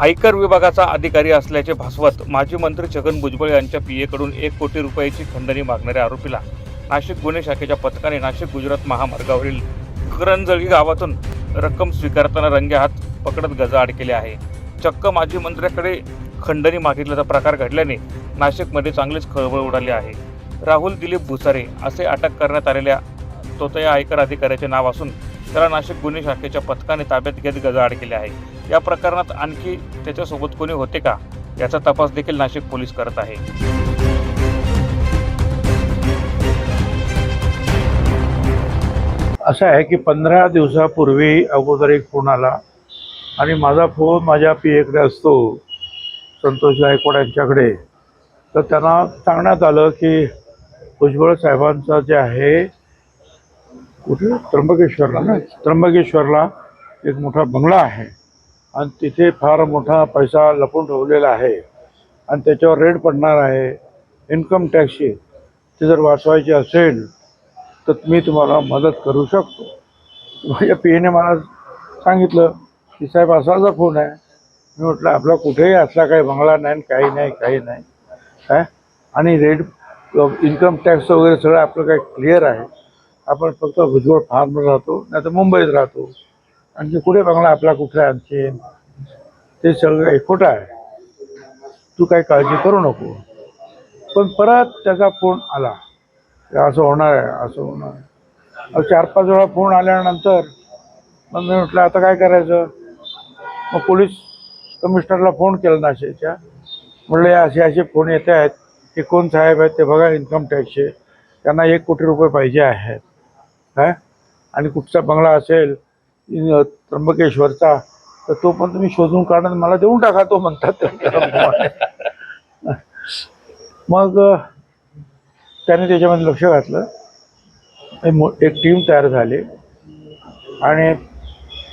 आयकर विभागाचा अधिकारी असल्याचे भासवत माजी मंत्री छगन भुजबळ यांच्या पीएकडून एक कोटी रुपयाची खंडणी मागणाऱ्या आरोपीला नाशिक गुन्हे शाखेच्या पथकाने नाशिक गुजरात महामार्गावरील करंजळी गावातून रक्कम स्वीकारताना रंगे हात पकडत गजाआड केले आहे. चक्क माजी मंत्र्याकडे खंडणी मागितल्याचा प्रकार घडल्याने नाशिकमध्ये चांगलीच खळबळ उडाली आहे. राहुल दिलीप भुसारे असे अटक करण्यात आलेल्या तोतया आयकर अधिकाऱ्याचे नाव असून त्याला नाशिक गुन्हे शाखेच्या पथकाने ताब्यात घेत गजाआड केले आहे. या प्रकरणात आणखी त्याच्यासोबत कोणी होते का? याचा तपास देखील नाशिक पोलीस करत आहे. असं आहे की पंधरा दिवसापूर्वी अगोदर एक फोन आला आणि माझा फोन माझ्या पी एकडे असतो संतोष गायकवाड यांच्याकडे. तर त्यांना सांगण्यात आलं की भुजबळ साहेबांचं जे आहे कुठे त्र्यंबकेश्वरला ना? त्र्यंबकेश्वरला एक मोठा बंगला आहे. आणि तिथे फार मोठा पैसा लपून ठेवलेला आहे. आणि त्याच्यावर रेड पडणार आहे. इन्कम टॅक्सची ते जर वाचवायची असेल तर मी तुम्हाला मदत करू शकतो. माझ्या पीएने मला सांगितलं की साहेब असाचा फोन आहे. मी म्हटलं आपला कुठेही असला काही बंगला नाही आणि काही नाही काही नाही. काय आणि रेट इन्कम टॅक्स वगैरे सगळं आपलं काही क्लिअर आहे. आपण फक्त भुजबळ फार्मवर राहतो नाही तर मुंबईत राहतो. आणखी कुठे बंगला आपला कुठला आणखी? ते सगळं एकवटा आहे. तू काही काळजी करू नको. पण परत त्याचा फोन आला. असं होणार आहे असं होणार आहे. चार पाच वेळा फोन आल्यानंतर मग मी म्हटलं आता काय करायचं? मग पोलीस कमिशनरला फोन केला नाशिकच्या. म्हटलं असे असे फोन येत आहेत. हे कोण साहेब आहेत ते बघा इन्कम टॅक्सचे त्यांना एक कोटी रुपये पाहिजे आहेत. काय आणि कुठचा बंगला असेल त्र्यंबकेश्वरचा तर तो पण तुम्ही शोधून काढून मला देऊन टाका तो म्हणतात मग त्याने त्याच्यामध्ये लक्ष घातलं. एक मो- एक टीम तयार झाली. आणि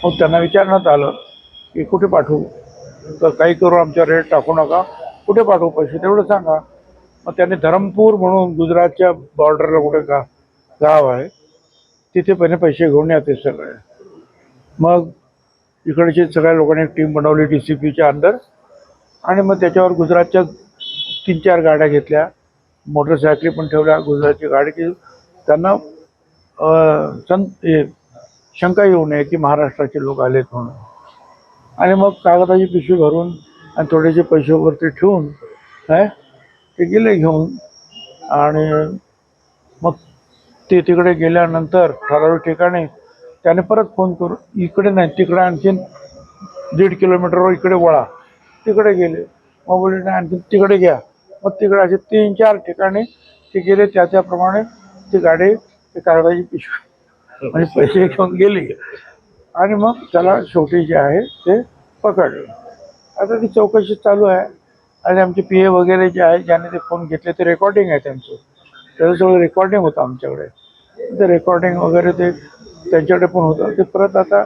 मग त्यांना विचारण्यात आलं की कुठे पाठवू? तर काही करू आमच्या रेट टाकू नका. कुठे पाठवू पैसे? तेवढं सांगा. मग त्याने धरमपूर म्हणून गुजरातच्या बॉर्डरला कुठे गा गाव आहे तिथे पहिले पैसे घेऊन येते सगळे. मग इकडचे सगळ्या लोकांनी एक टीम बनवली डी सी पीच्या अंडर आणि मग त्याच्यावर गुजरातच्या तीन चार गाड्या घेतल्या. मोटरसायकली पण ठेवल्या गुजरातची गाडी की त्यांना सं हे शंका येऊ नये की महाराष्ट्राचे लोक आलेत म्हणून. आणि मग कागदाची पिशवी भरून आणि थोडेसे पैसे वरती ठेवून काय ते गेले घेऊन. आणि मग ते तिकडे गेल्यानंतर ठराविक ठिकाणी त्याने परत फोन करून इकडे नाही तिकडे आणखीन दीड किलोमीटरवर इकडे वळा. तिकडे गेले. मग बोलले नाही आणखी तिकडे घ्या. मग तिकडे असे तीन चार ठिकाणी ते गेले. त्या त्याप्रमाणे ती गाडी ते कागदाची पिशवी म्हणजे पैसे घेऊन गेली. आणि मग त्याला शेवटी जे आहे ते पकडलं. आता ती चौकशी चालू आहे. आणि आमचे पी ए वगैरे जे आहे ज्याने ते फोन घेतले ते रेकॉर्डिंग आहे त्यांचं. त्याचं सगळं रेकॉर्डिंग होतं आमच्याकडे. ते रेकॉर्डिंग वगैरे ते त्यांच्याकडे पण होतं. ते परत आता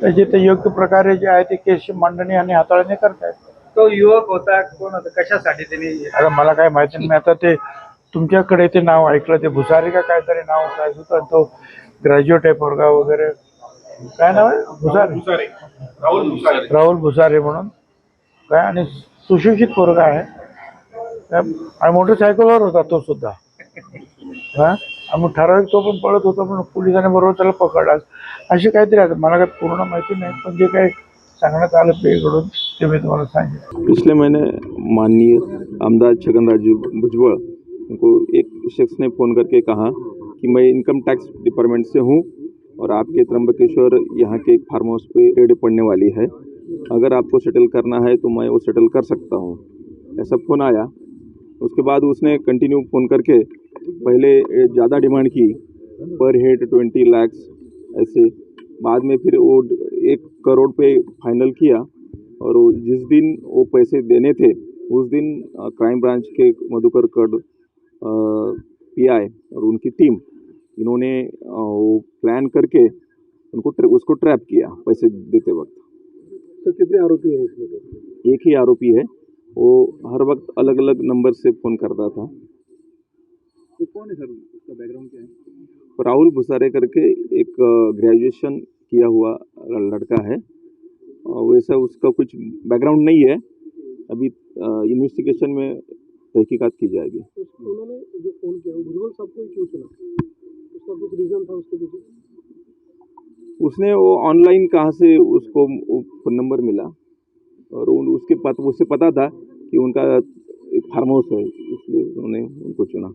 त्याचे ते योग्य प्रकारे जे आहे ते केस मांडणी आणि हाताळणी करतायत. तो युवक होता कोण होता? कशासाठी त्यांनी आता मला काय माहिती नाही. मी आता ते तुमच्याकडे ते नाव ऐकलं ते भुसारी का काहीतरी नाव काय होतं तो ग्रॅज्युएट आहे पोरगा वगैरे. काय नाव आहे? भुसारी. राहुल भुसारे. म्हणून. काय? आणि सुशिक्षित पोरगा आहे. काय- आणि मोटरसायकलवर होता तो सुद्धा. हा? आणि मग ठराविक तो पण पळत होता पण पोलिसांनी बरोबर त्याला पकडला. असे काहीतरी आहे. मला काही पूर्ण माहिती नाही, पण जे काही सांगण्यात आलं ते मी तुम्हाला सांगितलं पिछले महीने माननीय आमदार छगन राजू भुजबल उनको एक शख्स ने फ़ोन करके कहा कि मैं इनकम टैक्स डिपार्टमेंट से हूँ और आपके त्र्यंबकेश्वर यहाँ के एक फार्म हाउस पे रेड पड़ने वाली है। अगर आपको सेटल करना है तो मैं वो सेटल कर सकता हूँ। ऐसा फ़ोन आया। उसके बाद उसने कंटिन्यू फ़ोन करके पहले ज़्यादा डिमांड की पर हेड ट्वेंटी लैक्स ऐसे। बाद में फिर वो एक करोड़ पे फाइनल किया और जिस दिन वो पैसे देने थे उस दिन क्राइम ब्रांच के मधुकर कड पीआई और उनकी टीम इन्होंने वो प्लान करके उनको ट्र, उसको ट्रैप किया पैसे देते वक्त। तो कितने आरोपी है इसमें? एक ही आरोपी है वो हर वक्त अलग अलग नंबर से फ़ोन करता था। तो कौन है सर? उसका बैकग्राउंड क्या है? राहुल भुसारे करके एक ग्रेजुएशन किया हुआ लड़का है। वैसा उसका कुछ बैकग्राउंड नहीं है। अभी इन्वेस्टिगेशन में तहकीकात की जाएगी। उस- उन्होंने जो फ़ोन किया भुजबल साहब को क्यों चुना? उसका कुछ रीजन था उसके पीछे? उसने वो ऑनलाइन कहाँ से उसको फ़ोन नंबर मिला? और उन, उसके पत, उसे पता था कि उनका एक फार्म हाउस है इसलिए उन्होंने उनको चुना।